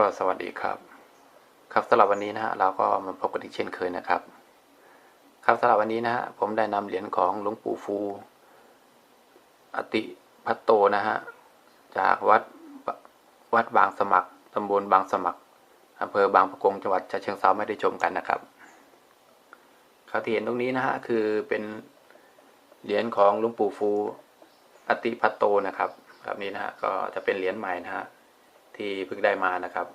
ก็สวัสดีครับ ครับสำหรับวันนี้นะฮะเราก็มาพบกันอีกเช่นเคยนะครับ ครับสำหรับวันนี้นะฮะผมได้นำเหรียญของหลวงปู่ฟู อติพัตโตนะฮะจากวัดวัดบางสมัครตำบลบางสมัครอำเภอบางปะกงจังหวัดฉะเชิงเทราไม่ได้ชมกันนะครับครับที่เห็นตรงนี้นะฮะคือเป็นเหรียญของหลวงปู่ฟู อติพัตโตนะครับ ครับนี้นะฮะก็จะเป็นเหรียญใหม่นะฮะ ที่เพิ่งได้มานะครับ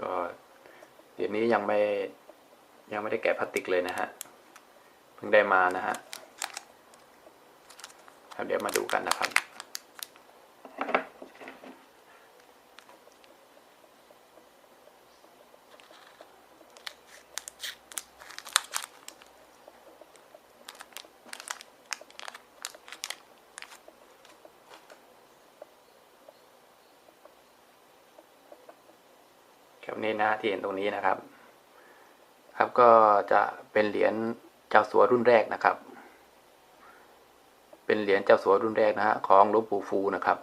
ก็เดี๋ยวนี้ยังไม่ยังไม่ได้แกะพลาสติกเลยนะฮะ เพิ่งได้มานะฮะครับเดี๋ยวมาดูกันนะครับ ครับนี่นะที่เห็นตรงนี้นะครับ ครับก็จะเป็นเหรียญเจ้าสัวรุ่นแรกนะครับ เป็นเหรียญเจ้าสัวรุ่นแรกนะฮะของหลวงปู่ฟูนะครับ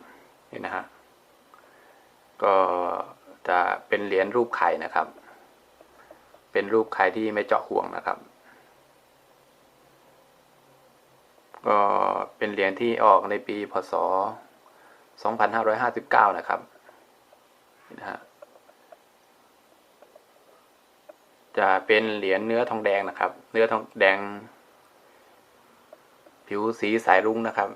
นี่นะฮะก็จะเป็นเหรียญรูปไข่นะครับ เป็นรูปไข่ที่ไม่เจาะห่วงนะครับ ก็เป็นเหรียญที่ออกในปีพศ 2559 นะครับนะฮะ จะเป็นเหรียญเนื้อทองแดงนะครับ เนื้อทองแดง ผิวสีสายรุ้งนะครับ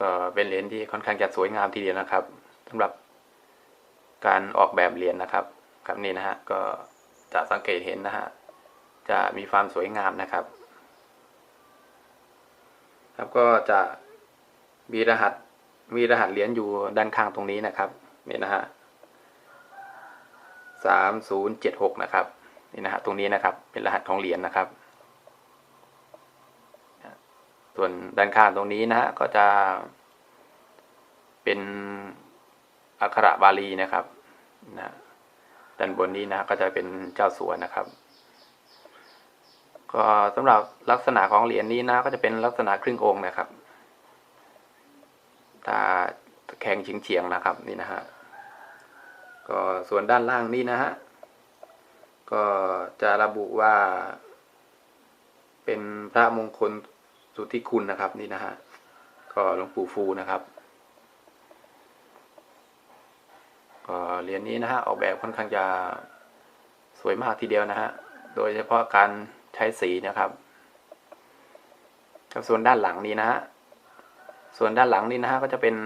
ก็เป็นเหรียญที่ค่อนข้างจะสวยงามทีเดียวนะครับสำหรับการออกแบบเหรียญนะครับ ครับนี่นะฮะก็จะสังเกตเห็นนะฮะจะมีความสวยงามนะครับ ครับก็จะมีรหัสมีรหัสเหรียญอยู่ด้านข้างตรงนี้นะครับนี่นะฮะสามศูนย์เจ็ดหกนะครับ นี่นะฮะตรงนี้นะครับ เป็นรหัสของเหรียญนะครับ ส่วนด้านข้างตรงนี้นะฮะก็จะเป็นอักขระบาลีนะครับนะด้านบนนี้นะก็จะเป็นเจ้าสัวนะครับ ก็สำหรับลักษณะของเหรียญนี้นะก็จะเป็นลักษณะครึ่งองค์นะครับตาตะแคงเฉียงๆนะครับนี่นะฮะก็ส่วนด้านล่างนี้นะฮะ ก็จะระบุว่า เป็นพระมงคลสุทธิคุณนะครับ นี่นะฮะก็หลวงปู่ฟูนะครับก็เหรียญนี้นะฮะออกแบบค่อนข้างจะสวยมากทีเดียวนะฮะโดยเฉพาะการใช้สีนะครับครับส่วนด้านหลังนี้นะฮะส่วนด้านหลังนี้นะฮะก็จะเป็น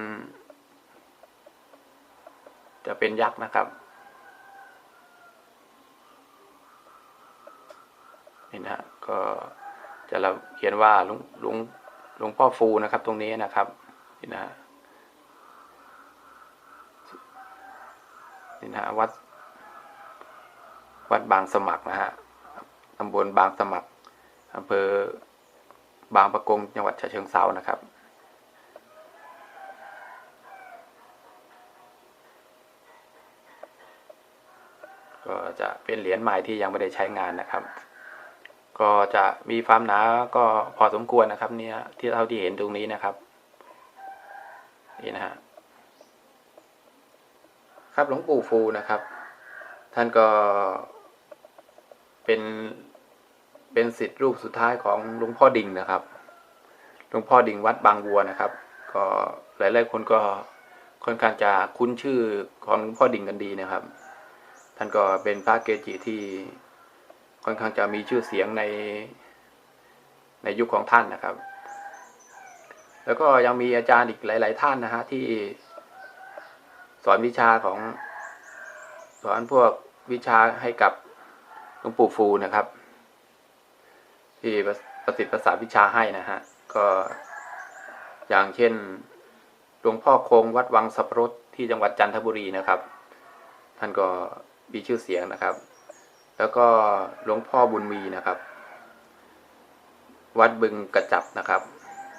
จะเป็นยักษ์นะครับ นี่นะก็จะเราเขียนว่าหลวงหลวงหลวงพ่อฟูนะครับ ตรงนี้นะครับนี่นะนี่นะวัด วัดบางสมัครนะฮะตำบลบางสมัครอำเภอบางประกงจังหวัดฉะเชิงเทรานะครับก็จะเป็นเหรียญใหม่ที่ยังไม่ได้ใช้งานนะครับ ก็จะมีความหนาก็พอสมควรนะครับ เนี่ย ที่เท่าที่เห็นตรงนี้นะครับ นี่นะฮะครับหลวงปู่ฟูนะครับ ท่านก็เป็นเป็นสิทธิ์รูปสุดท้ายของหลวงพ่อดิ่งนะครับหลวงพ่อดิ่งวัดบางวัวนะครับ ก็หลายๆคนก็ค่อนข้างจะคุ้นชื่อของหลวงพ่อดิ่งกันดีนะครับ ท่านก็เป็นพระเกจิที่ ค่อนข้างจะมีชื่อเสียงในในยุคของท่านนะครับ แล้วก็ยังมีอาจารย์อีกหลาย ๆ ท่านนะฮะที่สอนวิชาของ สอนพวกวิชาให้กับหลวงปู่ฟูนะครับ ที่ประสิทธิ์ประสาวิชาให้นะฮะก็อย่างเช่นหลวงพ่อคงวัดวังสัพรสที่จังหวัดจันทบุรีนะครับ ท่านก็มีชื่อเสียงนะครับ แล้วก็หลวงพ่อบุญมีนะครับ วัดบึงกระจับนะครับ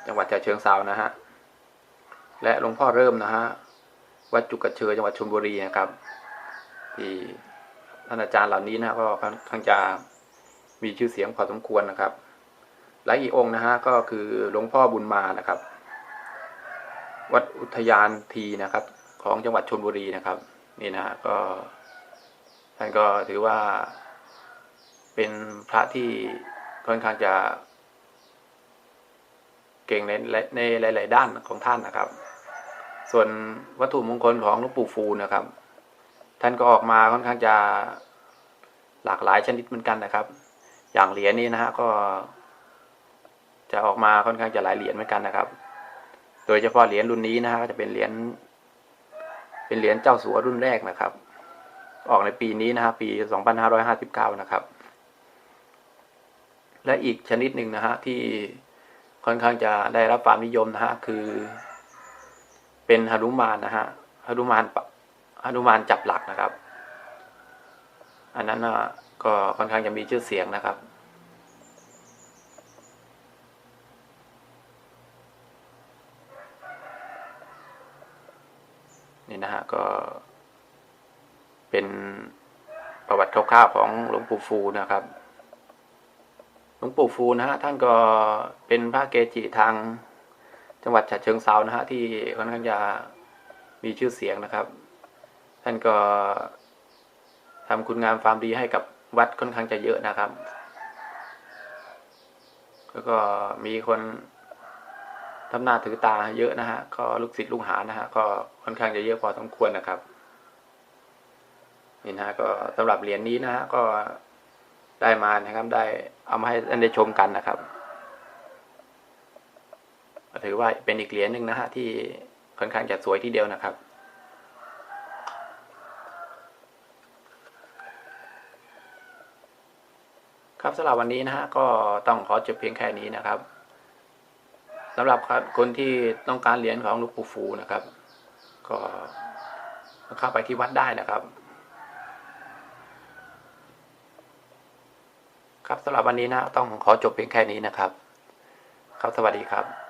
จังหวัดฉะเชิงเซานะฮะ และหลวงพ่อเริ่มนะฮะ วัดจุกกระเชยจังหวัดชลบุรีนะครับ ที่ท่านอาจารย์เหล่านี้นะก็ค่อนข้างจะมีชื่อเสียงพอสมควรนะครับ และอีกองค์นะฮะก็คือหลวงพ่อบุญมานะครับ วัดอุทยานทีนะครับ ของจังหวัดชลบุรีนะครับ นี่นะฮะก็ท่านก็ถือว่า เป็นพระที่ค่อนข้างจะเก่งในในหลาย ๆ ด้านของท่านนะครับ ส่วนวัตถุมงคลของหลวงปู่ฟูนะครับ ท่านก็ออกมาค่อนข้างจะหลากหลายชนิดเหมือนกันนะครับ อย่างเหรียญนี้นะฮะก็ จะออกมาค่อนข้างจะหลายเหรียญเหมือนกันนะครับ โดยเฉพาะเหรียญรุ่นนี้นะฮะก็จะเป็นเหรียญเป็นเหรียญเจ้าสัวรุ่นแรกนะครับ ออกในปีนี้นะฮะปี 2559 นะครับ และอีกชนิดหนึ่งนะฮะที่ค่อนข้างจะได้รับความนิยมนะฮะคือ เป็นหนุมานนะฮะหนุมานปะหนุมานจับหลักนะครับ อันนั้นก็ค่อนข้างจะมีชื่อเสียงนะครับนี่นะฮะก็เป็นประวัติคร่าวๆของหลวงปู่ฟูนะครับ ลวงปู่ฟูนะฮะท่านก็เป็นพระเกจิทางจังหวัดฉะเชิงเซานะฮะที่ค่อนข้างจะมีชื่อเสียงนะครับ ท่านก็ทำคุณงามความดีให้กับวัดค่อนข้างจะเยอะนะครับ แล้วก็มีคนทำหน้าถือตาเยอะนะฮะก็ลูกศิษย์ลูกหานะฮะก็ค่อนข้างจะเยอะพอสมควรนะครับนี่นะฮะก็สำหรับเหรียญนี้นะฮะก็ ได้มานะครับ ได้เอามาให้ท่านได้ชมกันนะครับถือว่าเป็นอีกเหรียญหนึ่งนะฮะที่ค่อนข้างจะสวยทีเดียวนะครับ ครับสำหรับวันนี้นะฮะก็ต้องขอจบเพียงแค่นี้นะครับสำหรับคนที่ต้องการเหรียญของหลวงปู่ฟูนะครับ ก็เข้าไปที่วัดได้นะครับ ครับสำหรับวันนี้นะต้องขอจบเพียงแค่นี้นะครับ ครับสวัสดีครับ